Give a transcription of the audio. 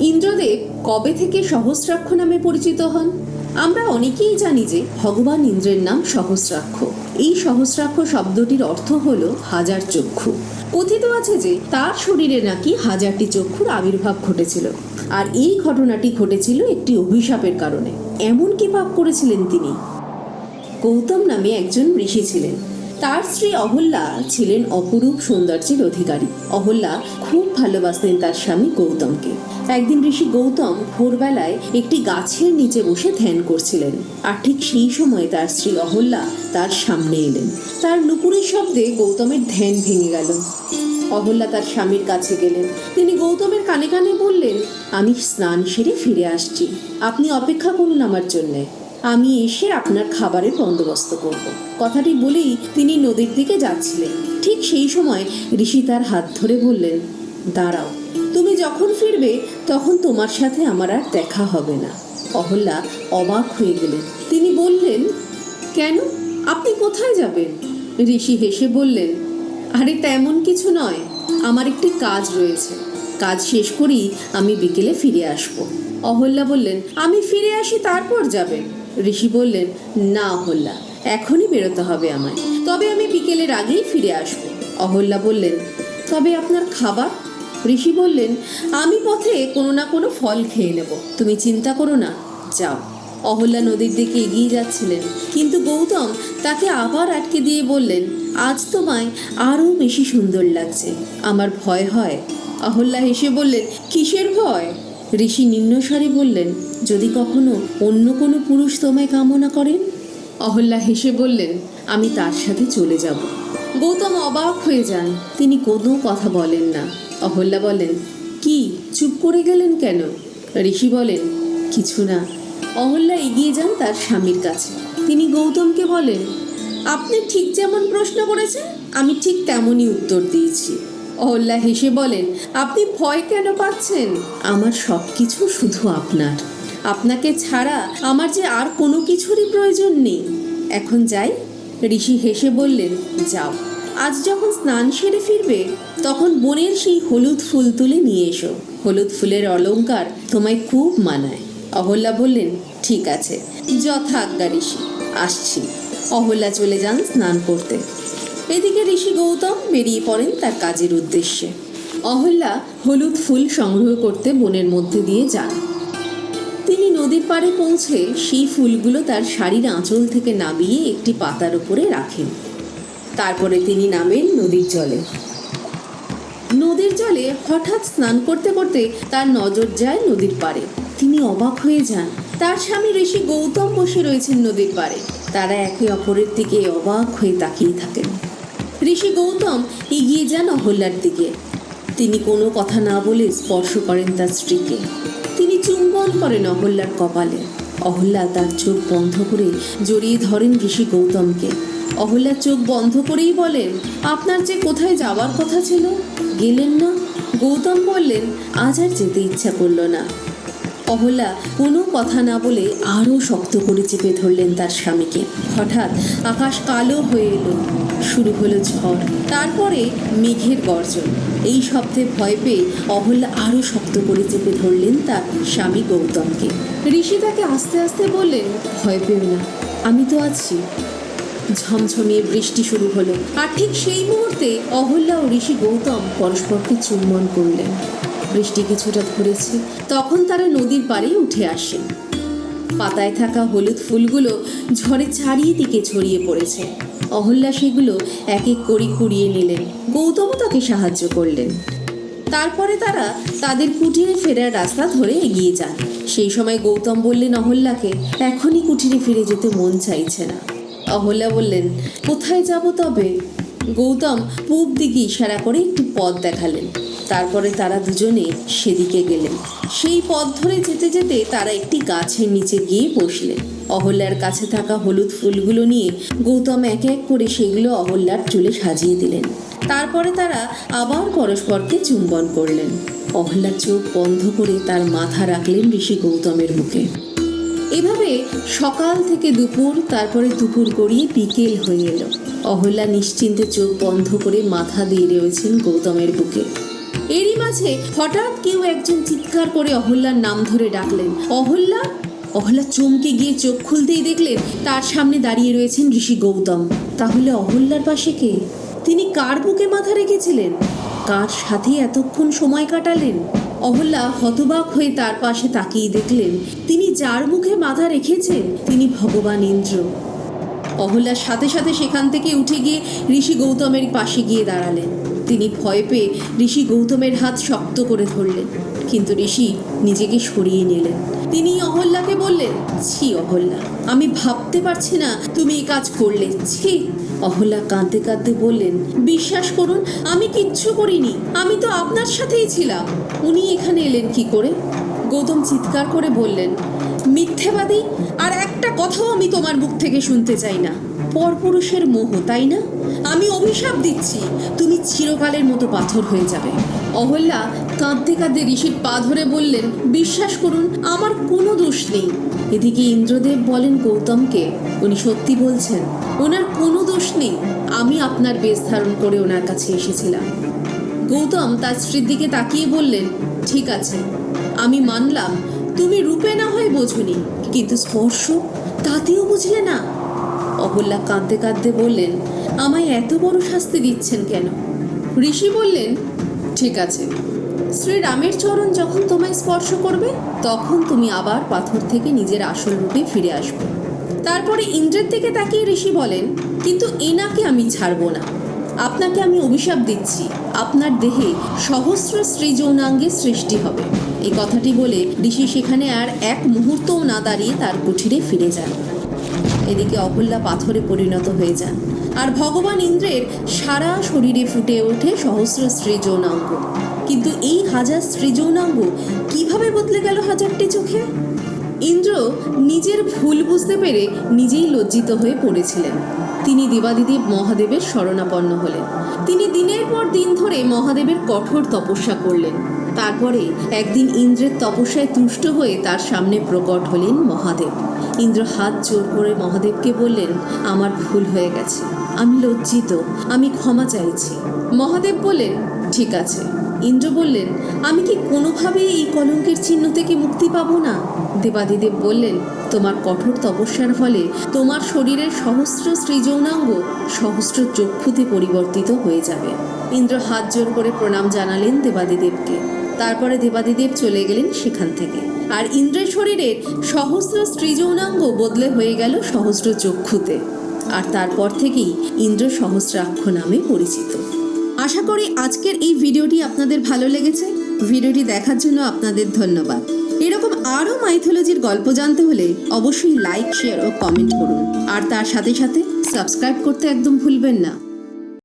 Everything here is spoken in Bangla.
ইন্দ্রদেব কবে থেকে সহস্রাক্ষ নামে পরিচিত হন? আমরা অনেকেই জানি যে ভগবান ইন্দ্রের নাম সহস্রাক্ষ। এই সহস্রাক্ষ শব্দটির অর্থ হল হাজার চক্ষু। কথিত আছে যে তার শরীরে নাকি হাজারটি চক্ষুর আবির্ভাব ঘটেছিল। আর এই ঘটনাটি ঘটেছিল একটি অভিশাপের কারণে। এমন কি পাপ করেছিলেন তিনি। গৌতম নামে একজন ঋষি ছিলেন। তার স্ত্রী অহল্যা ছিলেন অপরূপ সৌন্দর্যের অধিকারী। অহল্যা খুব ভালোবাসতেন তার স্বামী গৌতমকে। একদিন ঋষি গৌতম ভোরবেলায় একটি গাছের নিচে বসে ধ্যান করছিলেন। আর ঠিক সেই সময় তার স্ত্রী অহল্যা তার সামনে এলেন। তার নুপুরের শব্দে গৌতমের ধ্যান ভেঙে গেল। অহল্যা তার স্বামীর কাছে গেলেন। তিনি গৌতমের কানে কানে বললেন, আমি স্নান সেরে ফিরে আসছি। আপনি অপেক্ষা করুন আমার জন্যে। আমি এসে আপনার খাবারের বন্দোবস্ত করব। কথাটি বলেই তিনি নদীর দিকে যাচ্ছিলেন। ঠিক সেই সময় ঋষি তার হাত ধরে বললেন, দাঁড়াও, তুমি যখন ফিরবে, তখন তোমার সাথে আমার আর দেখা হবে না। অহল্যা অবাক হয়ে গেলেন। তিনি বললেন, কেন? আপনি কোথায় যাবেন? ঋষি হেসে বললেন, আরে, তেমন কিছু নয়। আমার একটি কাজ রয়েছে। কাজ শেষ করেই আমি বিকেলে ফিরে আসব। অহল্যা বললেন, আমি ফিরে আসি, তারপর যাবেন। ঋষি বললেন, না অহল্যা, এখনই বেরোতে হবে আমায়। তবে আমি বিকেলের আগেই ফিরে আসব। অহল্যা বললেন, তবে আপনার খাবার? ঋষি বললেন, আমি পথে কোনো না কোনো ফল খেয়ে নেব। তুমি চিন্তা করো না, যাও। অহল্যা নদীর দিকে এগিয়ে যাচ্ছিলেন, কিন্তু গৌতম তাকে আবার আটকে দিয়ে বললেন, আজ তোমায় আরও বেশি সুন্দর লাগছে, আমার ভয় হয়। অহল্যা হেসে বললেন, কিসের ভয়? ঋষি নিম্নস্বরে বললেন, যদি কখনো অন্য কোনো পুরুষ তোমায় কামনা করেন অহল্যা হেসে বললেন, আমি তার সাথে চলে যাব। গৌতম অবাক হয়ে যান, তিনি কোনো কথা বলেন না। অহল্যা বলেন, কি, চুপ করে গেলেন কেন? ঋষি বলেন, কিছু না। অহল্যা এগিয়ে যান তার স্বামীর কাছে। তিনি গৌতমকে বলেন, আপনি ঠিক যেমন প্রশ্ন করেছেন, আমি ঠিক তেমনই উত্তর দিয়েছি। অহল্যা হেসে বলেন, আপনি ভয় কেন পাচ্ছেন? আমার সব কিছু শুধু আপনার। আপনাকে ছাড়া আমার যে আর কোনো কিছুরই প্রয়োজন নেই। এখন যাই। ঋষি হেসে বললেন, যাও। আজ যখন স্নান সেরে ফিরবে, তখন বনের সেই হলুদ ফুল তুলে নিয়ে এসো। হলুদ ফুলের অলংকার তোমায় খুব মানায়। অহল্যা বললেন, ঠিক আছে। যথা আজ্ঞা ঋষি, আসছি। অহল্যা চলে যান স্নান করতে। এদিকে ঋষি গৌতম বেরিয়ে পড়েন তার কাজের উদ্দেশ্যে। অহল্যা হলুদ ফুল সংগ্রহ করতে বনের মধ্যে দিয়ে যান। তিনি নদীর পাড়ে পৌঁছে সেই ফুলগুলো তার শাড়ির আঁচল থেকে নামিয়ে একটি পাতার উপরে রাখেন। তারপরে তিনি নামেন নদীর জলে। নদীর জলে হঠাৎ স্নান করতে করতে তার নজর যায় নদীর পাড়ে। তিনি অবাক হয়ে যান। তার স্বামী ঋষি গৌতম বসে রয়েছেন নদীর পাড়ে। তারা একে অপরের দিকে অবাক হয়ে তাকিয়ে থাকেন। ঋষি গৌতম এগিয়ে যান অহল্যার দিকে। তিনি কোনো কথা না বলে স্পর্শ করেন তার স্ত্রীকে। তিনি চুম্বন করেন অহল্যার কপালে। অহল্যা তার চোখ বন্ধ করে জড়িয়ে ধরেন ঋষি গৌতমকে। অহল্যার চোখ বন্ধ করেই বলেন, আপনার যে কোথায় যাওয়ার কথা ছিল? গেলেন না? গৌতম বললেন, আজ আর যেতে ইচ্ছা করল না। অহল্যা কোনো কথা না বলে আরও শক্ত করে চেপে ধরলেন তার স্বামীকে। হঠাৎ আকাশ কালো হয়ে এলো। শুরু হলো ঝড়, তারপরে মেঘের গর্জন। এই শব্দে ভয় পেয়ে অহল্যা আরও শক্ত করে চেপে ধরলেন তার স্বামী গৌতমকে। ঋষি তাকে আস্তে আস্তে বললেন, ভয় পেও না, আমি তো আছি। ঝমঝমিয়ে বৃষ্টি শুরু হলো। আর ঠিক সেই মুহূর্তে অহল্যা ও ঋষি গৌতম পরস্পরকে চুম্বন করলেন। বৃষ্টি কিছুটা ধরেছে, তখন তারা নদীর পাড়ে উঠে আসে। পাতায় থাকা হলুদ ফুলগুলো ঝড়ে চারিদিকে ছড়িয়ে পড়েছে। অহল্যা সেগুলো এক এক করে কুড়িয়ে নিলেন। গৌতমও তাকে সাহায্য করলেন। তারপরে তারা তাদের কুটিরে ফেরার রাস্তা ধরে এগিয়ে যান। সেই সময় গৌতম বললেন অহল্যাকে, এখনই কুটিরে ফিরে যেতে মন চাইছে না। অহল্যা বললেন, কোথায় যাব তবে? গৌতম পূব দিকে ইশারা করে একটি পথ দেখালেন। তারপরে তারা দুজনে সেদিকে গেলেন। সেই পথ ধরে যেতে যেতে তারা একটি গাছের নিচে গিয়ে বসলেন। অহল্যার কাছে থাকা হলুদ ফুলগুলো নিয়ে গৌতম এক এক করে সেগুলো অহল্যার চুলে সাজিয়ে দিলেন। তারপরে তারা আবার পরস্পরকে চুম্বন করলেন। অহল্যার চোখ বন্ধ করে তার মাথা রাখলেন ঋষি গৌতমের মুখে এভাবে সকাল থেকে দুপুর, তারপরে দুপুর গড়িয়ে বিকেল হয়ে এলো। অহল্যা নিশ্চিন্তে চোখ বন্ধ করে মাথা দিয়ে রয়েছেন গৌতমের বুকে। এরই মাঝে হঠাৎ কেউ একজন চিৎকার করে অহল্যার নাম ধরে ডাকলেন। অহল্যা? অহল্যা চমকে গিয়ে চোখ খুলতেই দেখলেন তার সামনে দাঁড়িয়ে রয়েছেন ঋষি গৌতম। তাহলে অহল্যার পাশে কে? তিনি কার বুকে মাথা রেখেছিলেন? কার সাথে এতক্ষণ সময় কাটালেন? অহল্যা হতবাক হয়ে তার পাশে তাকিয়ে দেখলেন, তিনি যার মুখে মাথা রেখেছেন, তিনি ভগবান ইন্দ্র। অহল্যার সাথে সাথে সেখান থেকে উঠে গিয়ে ঋষি গৌতমের পাশে গিয়ে দাঁড়ালেন। তিনি ভয় পেয়ে ঋষি গৌতমের হাত শক্ত করে ধরলেন। কিন্তু ঋষি নিজেকে সরিয়ে নিলেন। তিনি অহল্যাকে বললেন, ছি অহল্যা, আমি ভাবতে পারছি না তুমি এই কাজ করলে। ছি? অহল্যা কাঁদতে কাঁদতে বললেন, বিশ্বাস করুন, আমি কিচ্ছু করিনি, আমি তো আপনার সাথেই ছিলাম। উনি এখানে এলেন কি করে? গৌতম চিৎকার করে বললেন, মিথ্যেবাদী? আর একটা কথাও আমি তোমার মুখ থেকে শুনতে চাই না। পরপুরুষের মোহ, তাই না? আমি অভিশাপ দিচ্ছি। তুমি চিরকালের মতো পাথর হয়ে যাবে। অহল্যা কাঁদতে কাঁদতে ঋষির পা ধরে বললেন, বিশ্বাস করুন, আমার কোনো দোষ নেই। এদিকে ইন্দ্রদেব বলেন গৌতমকে, উনি সত্যি বলছেন, ওনার কোনো দোষ নেই। আমি আপনার বেশ ধারণ করে ওনার কাছে এসেছিলাম। গৌতম তার স্ত্রীর দিকে তাকিয়ে বললেন, ঠিক আছে আমি মানলাম, তুমি রূপে না হয় বোঝনি, কিন্তু স্পর্শ তাতেও বুঝলে না। অহল্যা কাঁদতে কাঁদতে বললেন, আমায় এত বড় শাস্তি দিচ্ছেন কেন? ঋষি বললেন, ঠিক আছে শ্রী রামের চরণ যখন তোমায় স্পর্শ করবে, তখন তুমি আবার পাথর থেকে নিজের আসল রূপে ফিরে আসবে। তারপরে ইন্দ্রের দিকে তাকিয়ে ঋষি বলেন, কিন্তু এনাকে আমি ছাড়বো না। আপনাকে আমি অভিশাপ দিচ্ছি। আপনার দেহে সহস্র স্ত্রী যৌনাঙ্গে সৃষ্টি হবে। এই কথাটি বলে ঋষি সেখানে আর এক মুহূর্তও না দাঁড়িয়ে তার কুঠিরে ফিরে যান। এদিকে অহল্যা পাথরে পরিণত হয়ে যান। আর ভগবান ইন্দ্রের সারা শরীরে ফুটে ওঠে সহস্র স্ত্রী যৌনাঙ্গ কিন্তু এই হাজার স্ত্রী যৌনাঙ্গ কীভাবে বদলে গেল হাজারটি চোখে? ইন্দ্র নিজের ভুল বুঝতে পেরে নিজেই লজ্জিত হয়ে পড়েছিলেন। তিনি দেবাদিদেব মহাদেবের শরণাপন্ন হলেন। তিনি দিনের পর দিন ধরে মহাদেবের কঠোর তপস্যা করলেন। তারপরে একদিন ইন্দ্রের তপস্যায় তুষ্ট হয়ে তার সামনে প্রকট হলেন মহাদেব। ইন্দ্র হাত জোর করে মহাদেবকে বললেন, আমার ভুল হয়ে গেছে। আমি লজ্জিত। আমি ক্ষমা চাইছি। মহাদেব বললেন, ঠিক আছে। ইন্দ্র বললেন, আমি কি কোনোভাবে এই কলঙ্কের চিহ্ন থেকে মুক্তি পাবো না? দেবাদিদেব বললেন, তোমার কঠোর তপস্যার ফলে তোমার শরীরের সহস্র সৃজৌনাঙ্গ, সহস্র চক্ষুতে পরিবর্তিত হয়ে যাবে। ইন্দ্র হাত জোর করে প্রণাম জানালেন দেবাদিদেবকে। তারপরে দেবাদিদেব চলে গেলেন সেখান থেকে। আর ইন্দ্রের শরীরের সহস্র সৃজৌনাঙ্গ বদলে হয়ে গেল সহস্র চক্ষুতে। আর তারপর থেকেই ইন্দ্র সহস্রাক্ষ নামে পরিচিত। আশা করি আজকের এই ভিডিওটি আপনাদের ভালো লেগেছে। ভিডিওটি দেখার জন্য আপনাদের ধন্যবাদ। এরকম আরও মাইথোলজির গল্প জানতে হলে অবশ্যই লাইক শেয়ার ও কমেন্ট করুন। আর তার সাথে সাথে সাবস্ক্রাইব করতে একদম ভুলবেন না।